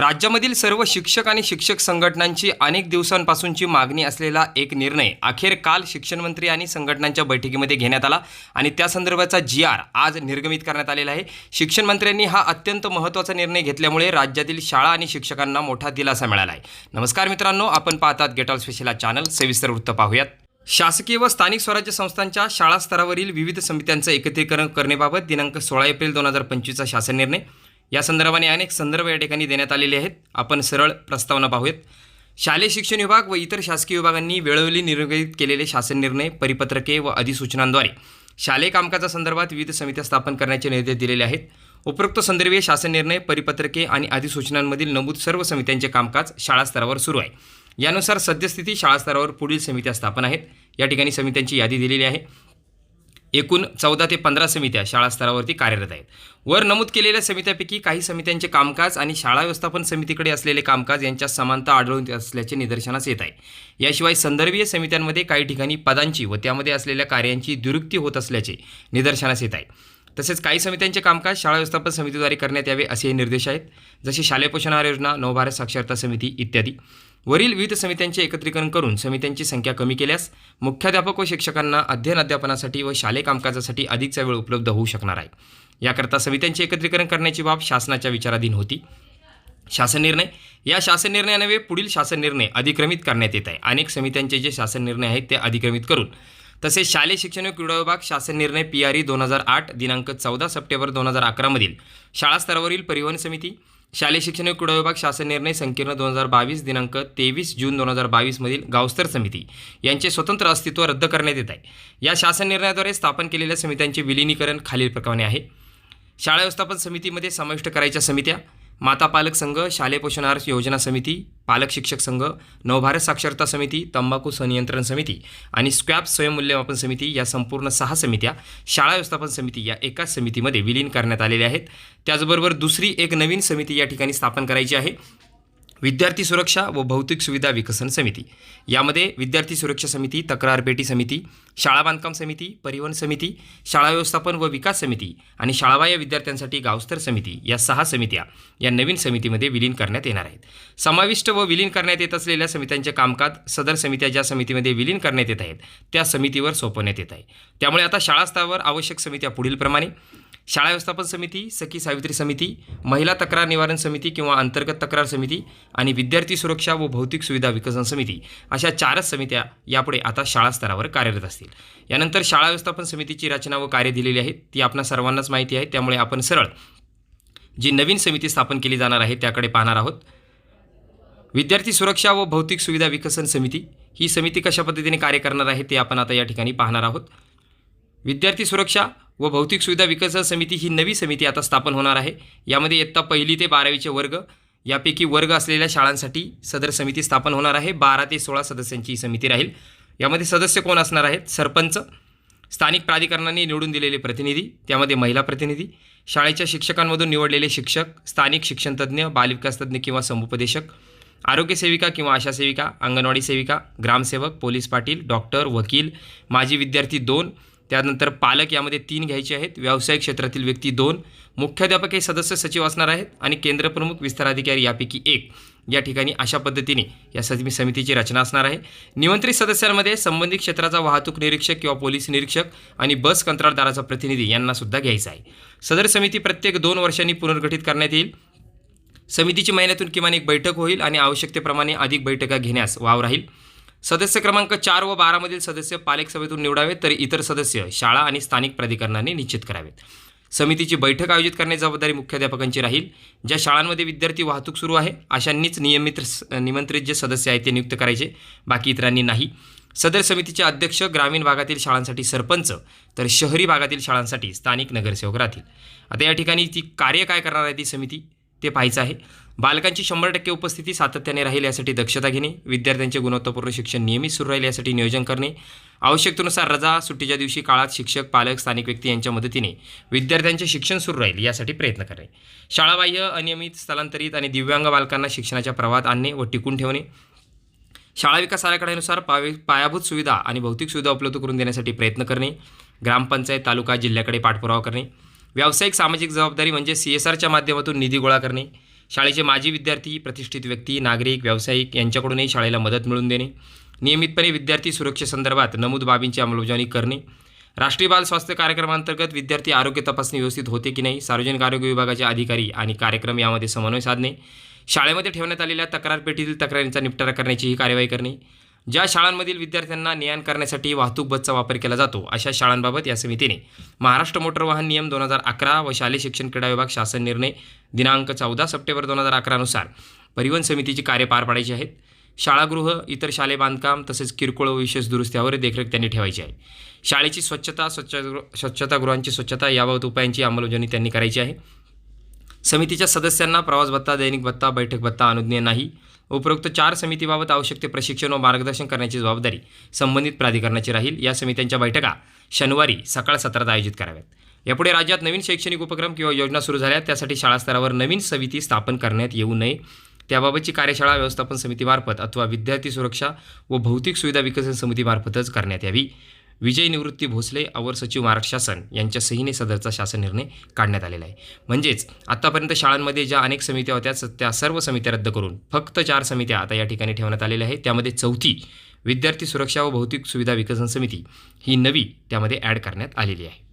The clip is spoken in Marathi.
राज्यामधील सर्व शिक्षक आणि शिक्षक संघटनांची अनेक दिवसांपासूनची मागणी असलेला एक निर्णय अखेर काल शिक्षणमंत्री आणि संघटनांच्या बैठकीमध्ये घेण्यात आला आणि त्या संदर्भाचा जी आर आज निर्गमित करण्यात आलेला आहे. शिक्षण मंत्र्यांनी हा अत्यंत महत्त्वाचा निर्णय घेतल्यामुळे राज्यातील शाळा आणि शिक्षकांना मोठा दिलासा मिळाला आहे. नमस्कार मित्रांनो आपण पाहतात गेट स्पेशला स्पेशल चॅनल सविस्तर वृत्त पाहूयात. शासकीय व स्थानिक स्वराज्य संस्थांच्या शाळा स्तरावरील विविध समित्यांचं एकत्रीकरण करण्याबाबत दिनांक सोळा एप्रिल दोन हजार पंचवीसचा शासन निर्णय. या संदर्भाने अनेक संदर्भ या ठिकाणी देण्यात आलेले आहेत. आपण सरळ प्रस्तावना पाहूयात. शालेय शिक्षण विभाग व इतर शासकीय विभागांनी वेळोवेळी निर्गमित केलेले शासन निर्णय परिपत्रके व अधिसूचनांद्वारे शालेय कामकाजासंदर्भात विविध समित्या स्थापन करण्याचे निर्देश दिलेले आहेत. उपरोक्त संदर्भीय शासन निर्णय परिपत्रके आणि अधिसूचनांमधील नमूद सर्व समित्यांचे कामकाज शाळा स्तरावर सुरू आहे. यानुसार सद्यस्थिती शाळा स्तरावर पुढील समित्या स्थापन आहेत. या ठिकाणी समित्यांची यादी दिलेली आहे. एकूण चौदा ते पंधरा समित्या शाळा स्तरावरती कार्यरत आहेत. वर नमूद केलेल्या समित्यापैकी काही समित्यांचे कामकाज आणि शाळा व्यवस्थापन समितीकडे असलेले कामकाज यांच्या समानता आढळून असल्याचे निदर्शनास येत आहे. याशिवाय संदर्भीय समित्यांमध्ये काही ठिकाणी पदांची व त्यामध्ये असलेल्या कार्यांची दुरुक्ती होत असल्याचे निदर्शनास येत आहे. तसेच काही समित्यांचे कामकाज शाळा व्यवस्थापन समितीद्वारे करण्यात यावे असे निर्देश आहेत. जसे शालेय पोषण आहार योजना नवभारत साक्षरता समिती इत्यादी. वरील विविध समित्यांचे एकत्रीकरण करून समित्यांची संख्या कमी केल्यास मुख्याध्यापक व शिक्षकांना अध्ययन अध्यापनासाठी व शालेय कामकाजासाठी अधिकचा वेळ उपलब्ध होऊ शकणार आहे. याकरता समित्यांचे एकत्रीकरण करण्याची बाब शासनाच्या विचाराधीन होती. शासन निर्णय. या शासन निर्णयानवे पुढील शासन निर्णय अधिक्रमित करण्यात येत आहे. अनेक समित्यांचे जे शासन निर्णय आहेत ते अधिक्रमित करून. तसेच शालेय शिक्षण व क्रीडा विभाग शासन निर्णय पी आर ई दोन हजार आठ दिनांक चौदा सप्टेंबर दोन हजार अकरामधील शाळा स्तरावरील परिवहन समिती शालेय शिक्षण क्रीडा विभाग शासन निर्णय संकीर्ण दोन हजार बावीस दिनांक तेवीस जून दोन हजार बावीसमधील गावस्तर समिती यांचे स्वतंत्र अस्तित्व रद्द करण्यात येत आहे. या शासन निर्णयाद्वारे स्थापन केलेल्या समित्यांचे विलिनीकरण खालीलप्रमाणे आहे. शाळा व्यवस्थापन समितीमध्ये समाविष्ट करायच्या समित्या माता पालक संघ शालेय पोषणहार योजना समिती पालक शिक्षक संघ नवभारत साक्षरता समिती तंबाखू संनियंत्रण समिती आणि स्क्रॅप स्वयंमूल्यमापन समिती या संपूर्ण सहा समित्या शाळा व्यवस्थापन समिती या एकाच समितीमध्ये विलीन करण्यात आलेल्या आहेत. त्याचबरोबर दुसरी एक नवीन समिती या ठिकाणी स्थापन करायची आहे. विद्यार्थी सुरक्षा व भौतिक सुविधा विकसन समिती. यामध्ये विद्यार्थी सुरक्षा समिती तक्रार पेटी समिती शाळा बांधकाम समिती परिवहन समिती शाळा व्यवस्थापन व विकास समिती आणि शाळाबाह्य विद्यार्थ्यांसाठी गावस्तर समिती या सहा समित्या या नवीन समितीमध्ये विलीन करण्यात येणार आहेत. समाविष्ट व विलीन करण्यात येत असलेल्या समित्यांचे कामकाज सदर समित्या ज्या समितीमध्ये विलीन करण्यात येत आहेत त्या समितीवर सोपवण्यात येत आहे. त्यामुळे आता शाळा स्तरावर आवश्यक समित्या पुढीलप्रमाणे शाळा व्यवस्थापन समिती सखी सावित्री समिती महिला तक्रार निवारण समिती किंवा अंतर्गत तक्रार समिती आणि विद्यार्थी सुरक्षा व भौतिक सुविधा विकसन समिती अशा चारच समित्या यापुढे आता शाळा स्तरावर कार्यरत असतील. यानंतर शाळा व्यवस्थापन समितीची रचना व कार्य दिलेली आहेत ती आपणा सर्वांनाच माहिती आहे त्यामुळे आपण सरळ जी नवीन समिती स्थापन केली जाणार आहे त्याकडे पाहणार आहोत. विद्यार्थी सुरक्षा व भौतिक सुविधा विकसन समिती ही समिती कशा पद्धतीने कार्य करणार आहे ते आपण आता या ठिकाणी पाहणार आहोत. विद्यार्थी सुरक्षा व भौतिक सुविधा विकसन समिती ही नवी समिती आता स्थापन होणार आहे. यामध्ये इयत्ता पहिली ते बारावीचे वर्ग यापैकी वर्ग असलेल्या शाळांसाठी सदर समिती स्थापन होणार आहे. बारा ते सोळा सदस्यांची ही समिती राहील. यामध्ये सदस्य कोण असणार आहेत? सरपंच स्थानिक प्राधिकरणांनी निवडून दिलेले प्रतिनिधी त्यामध्ये महिला प्रतिनिधी शाळेच्या शिक्षकांमधून निवडलेले शिक्षक स्थानिक शिक्षणतज्ज्ञ बालविकास तज्ज्ञ किंवा समुपदेशक आरोग्य सेविका किंवा आशा सेविका अंगणवाडी सेविका ग्रामसेवक पोलीस पाटील डॉक्टर वकील माजी विद्यार्थी दोन त्यानंतर पालक यामध्ये तीन घ्यायचे आहेत. व्यावसायिक क्षेत्रातील व्यक्ती दोन मुख्याध्यापक हे सदस्य सचिव असणार आहेत आणि केंद्रप्रमुख विस्ताराधिकारी यापैकी एक. या ठिकाणी अशा पद्धतीने या सदमी समितीची रचना असणार आहे. निमंत्रित सदस्यांमध्ये संबंधित क्षेत्राचा वाहतूक निरीक्षक किंवा पोलीस निरीक्षक आणि बस कंत्राटदाराचा प्रतिनिधी यांना सुद्धा घ्यायचा आहे. सदर समिती प्रत्येक दोन वर्षांनी पुनर्गठित करण्यात येईल. समितीची महिन्यातून किमान एक बैठक होईल आणि आवश्यकतेप्रमाणे अधिक बैठका घेण्यास वाव राहील. सदस्य क्रमांक चार व बारामधील सदस्य पालक सभेतून निवडावेत तर इतर सदस्य शाळा आणि स्थानिक प्राधिकरणांनी निश्चित करावेत. समितीची बैठक आयोजित करण्याची जबाबदारी मुख्याध्यापकांची राहील. ज्या शाळांमध्ये विद्यार्थी वाहतूक सुरू आहे अशांनीच नियमित निमंत्रित जे सदस्य आहेत ते नियुक्त करायचे बाकी इतरांनी नाही. सदर समितीचे अध्यक्ष ग्रामीण भागातील शाळांसाठी सरपंच तर शहरी भागातील शाळांसाठी स्थानिक नगरसेवक राहतील. आता या ठिकाणी ती कार्य काय करणार आहे ती समिती? ते पाहायचं आहे. बालकांची शंभर टक्के उपस्थिती सातत्याने राहील यासाठी दक्षता घेणे विद्यार्थ्यांचे गुणवत्तापूर्ण शिक्षण नियमित सुरू राहील यासाठी नियोजन करणे आवश्यकतेनुसार रजा सुट्टीच्या दिवशी काळात शिक्षक पालक स्थानिक व्यक्ती यांच्या मदतीने विद्यार्थ्यांचे शिक्षण सुरू राहील यासाठी प्रयत्न करणे. शाळाबाह्य अनियमित स्थलांतरित आणि दिव्यांग बालकांना शिक्षणाच्या प्रवाहात आणणे व टिकून ठेवणे. शाळा विकास आराखड्यानुसार पावे पायाभूत सुविधा आणि भौतिक सुविधा उपलब्ध करून देण्यासाठी प्रयत्न करणे. ग्रामपंचायत तालुका जिल्ह्याकडे पाठपुरावा करणे. व्यावसायिक सामाजिक जबाबदारी म्हणजे सी एस आरच्या माध्यमातून निधी गोळा करणे शाळेचे माजी विद्यार्थी प्रतिष्ठित व्यक्ती नागरिक व्यावसायिक यांच्याकडूनही शाळेला मदत मिळवून देणे नियमितपणे विद्यार्थी सुरक्षेसंदर्भात नमूद बाबींची अंमलबजावणी करणे राष्ट्रीय बाल स्वास्थ्य कार्यक्रमांतर्गत विद्यार्थी आरोग्य तपासणी व्यवस्थित होते की नाही सार्वजनिक आरोग्य विभागाचे अधिकारी आणि कार्यक्रम यामध्ये समन्वय साधणे शाळेमध्ये ठेवण्यात आलेल्या तक्रारपेटीतील तक्रारींचा निपटारा करण्याची ही कार्यवाही करणे ज्या शाळांमधील विद्यार्थ्यांना ने आण करण्यासाठी वाहतूक बसचा वापर केला जातो अशा शाळांबाबत या समितीने महाराष्ट्र मोटर वाहन नियम दोन हजार अकरा व शालेय शिक्षण क्रीडा विभाग शासन निर्णय दिनांक चौदा सप्टेंबर दोन हजार अकरानुसार परिवहन समितीची कार्य पार पाडायची आहेत. शाळागृह इतर शालेय बांधकाम तसेच किरकोळ व विशेष दुरुस्त्यावर देखरेख त्यांनी ठेवायची आहे. शाळेची स्वच्छता स्वच्छ स्वच्छतागृहांची स्वच्छता याबाबत उपायांची अंमलबजावणी त्यांनी करायची आहे. समितीच्या सदस्यांना प्रवास भत्ता दैनिक भत्ता बैठक भत्ता अनुज्ञेय नाही. उपरोक्त चार समितीबाबत आवश्यक ते प्रशिक्षण व मार्गदर्शन करण्याची जबाबदारी संबंधित प्राधिकरणाची राहील. या समित्यांच्या बैठका शनिवारी सकाळ सत्रात आयोजित कराव्यात. यापुढे राज्यात नवीन शैक्षणिक उपक्रम किंवा योजना सुरू झाल्या त्यासाठी शाळा स्तरावर नवीन समिती स्थापन करण्यात येऊ नये. त्याबाबतची कार्यशाळा व्यवस्थापन समितीमार्फत अथवा विद्यार्थी सुरक्षा व भौतिक सुविधा विकसन समितीमार्फतच करण्यात यावी. विजय निवृत्ती भोसले अवर सचिव महाराष्ट्र शासन यांच्या सहीने सदरचा शासन निर्णय काढण्यात आलेला आहे. म्हणजेच आत्तापर्यंत शाळांमध्ये ज्या अनेक समित्या होत्या स- त्या सर्व समित्या रद्द करून फक्त चार समित्या आता या ठिकाणी ठेवण्यात आलेल्या आहेत. त्यामध्ये चौथी विद्यार्थी सुरक्षा व भौतिक सुविधा विकसन समिती ही नवी त्यामध्ये ॲड करण्यात आलेली आहे.